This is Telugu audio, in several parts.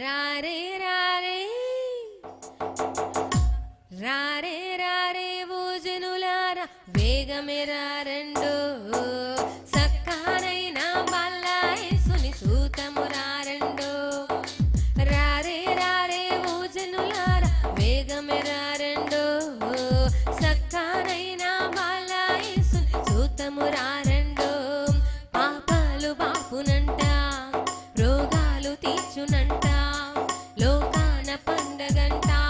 రారే రారే. రారే రారే ఓ జనులారా వేగమే రా. cantaba.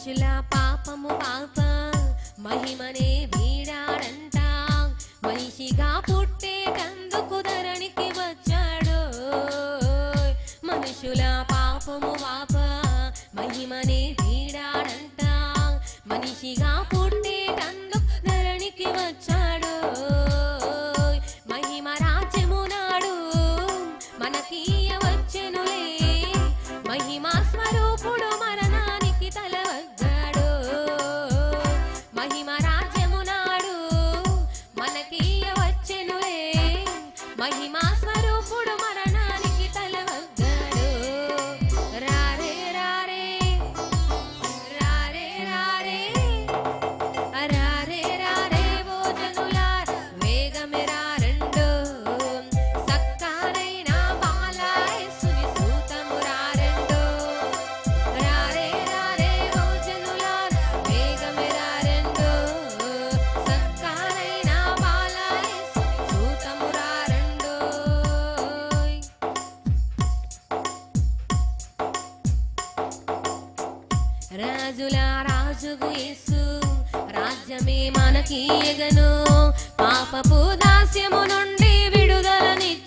మనుషుల పాపము పాప మహిమనే వీడాడంట. మనిషిగా పుట్టే కందుకు ధరణికి వచ్చాడు. మనుషుల పాపము పాప మహిమనే వీడాడంట. మనిషిగా పుట్టే महिमा स्वर రాజుల రాజుగు యేసు రాజ్యమే మనకి ఎగను. పాపపు దాస్యము నుండి విడుదలని